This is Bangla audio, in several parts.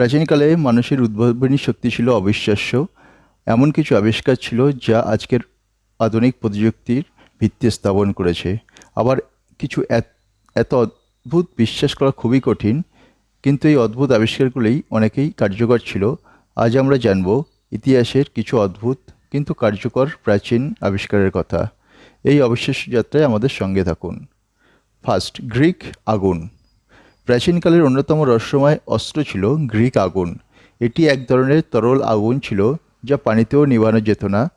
প্রাচীনকালে মানুষের উদ্ভাবনী শক্তি ছিল অবিশ্বাস্য। এমন কিছু আবিষ্কার ছিল যা আজকের আধুনিক প্রযুক্তির ভিত্তি স্থাপন করেছে। আবার কিছু এত- অদ্ভুত বিশ্বাস করা খুবই কঠিন, কিন্তু এই অদ্ভুত আবিষ্কারগুলোই অনেকেই কার্যকর ছিল। আজ আমরা জানব ইতিহাসের কিছু অদ্ভুত কিন্তু কার্যকর প্রাচীন আবিষ্কারের কথা। এই অবিশ্বাস্য যাত্রায় আমাদের সঙ্গে থাকুন। ফার্স্ট, গ্রিক আগুন। প্রাচীনকালের অন্যতম রহস্যময় অস্ত্র ছিল গ্রিক আগুন। এটি এক ধরনের তরল আগুন ছিল যা পানিতেও নিভানো যেত না।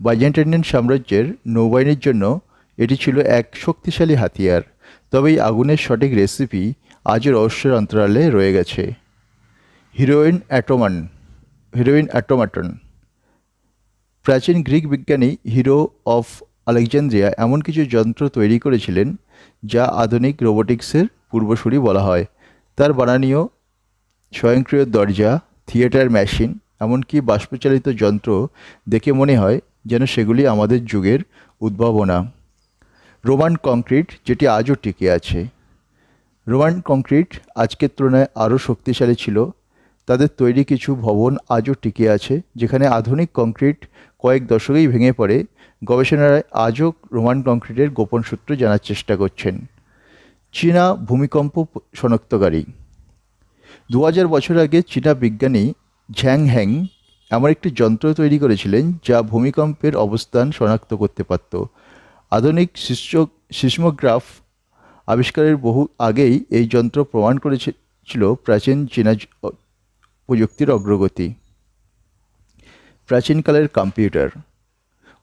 বাইজেন্টাইনিয়ান সাম্রাজ্যের নৌবাহিনীর জন্য এটি ছিল এক শক্তিশালী হাতিয়ার। তবে এই আগুনের সঠিক রেসিপি আজও রহস্যের অন্তরালে রয়ে গেছে। Heron automaton, Heron automaton. প্রাচীন গ্রিক বিজ্ঞানী হিরো অফ আলেকজান্দ্রিয়া এমন কিছু যন্ত্র তৈরি করেছিলেন যা আধুনিক রোবোটিক্সের পূর্বসূরি বলা হয়। তার বানানীয় স্বয়ংক্রিয় দরজা, থিয়েটার মেশিন, এমনকি বাষ্পচালিত যন্ত্র দেখে মনে হয় যেন সেগুলি আমাদের যুগের উদ্ভাবনা। রোমান কংক্রিট, যেটি আজও টিকে আছে। রোমান কংক্রিট আজকের তুলনায় আরও শক্তিশালী ছিল তাদের তৈরি কিছু ভবন আজও টিকে আছে, যেখানে আধুনিক কংক্রিট কয়েক দশকেই ভেঙে পড়ে। গবেষণারা আজও রোমান কংক্রিটের গোপন সূত্র জানার চেষ্টা করছেন। চীনা ভূমিকম্প শনাক্তকারী। দু হাজার বছর আগে চীনা বিজ্ঞানী ঝ্যাং হ্যাং এমন একটি যন্ত্র তৈরি করেছিলেন, যা ভূমিকম্পের অবস্থান শনাক্ত করতে পারত। আধুনিক সিস্ম সিসমোগ্রাফ আবিষ্কারের বহু আগেই এই যন্ত্র প্রমাণ করেছিল প্রাচীন চীনা প্রযুক্তির অগ্রগতি। প্রাচীনকালের কম্পিউটার।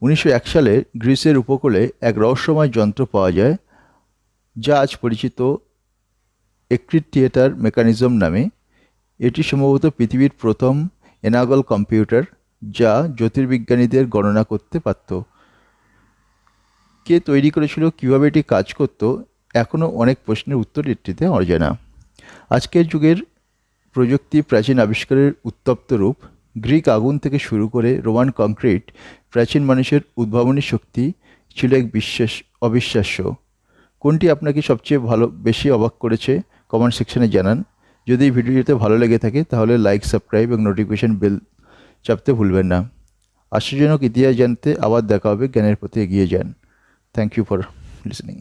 উনিশশো এক সালে গ্রিসের উপকূলে এক রহস্যময় যন্ত্র পাওয়া যায়, যা আজ পরিচিত থিয়েটার মেকানিজম নামে। এটি সম্ভবত পৃথিবীর প্রথম এনাগল কম্পিউটার, যা জ্যোতির্বিজ্ঞানীদের গণনা করতে পারত। কে তৈরি করেছিল, কীভাবে এটি কাজ করত, এখনও অনেক প্রশ্নের উত্তর এটিতে অজানা। আজকের যুগের প্রযুক্তি প্রাচীন আবিষ্কারের উত্তপ্ত রূপ গ্রিক আগুন থেকে শুরু করে রোমান কংক্রিট প্রাচীন মানুষের উদ্ভাবনী শক্তি ছিল এক বিশ্বাস অবিশ্বাস্য। কোনটি আপনাকে সবচেয়ে ভালো, বেশি অবাক করেছে? কমেন্ট সেকশনে জানান। যদি ভিডিওটিতে ভালো লেগে থাকে, তাহলে লাইক, সাবস্ক্রাইব এবং নোটিফিকেশন বেল চাপতে ভুলবেন না। আশ্চর্যজনক ইতিহাস জানতে আবার দেখা হবে জ্ঞানের পথে এগিয়ে যান। Thank you for listening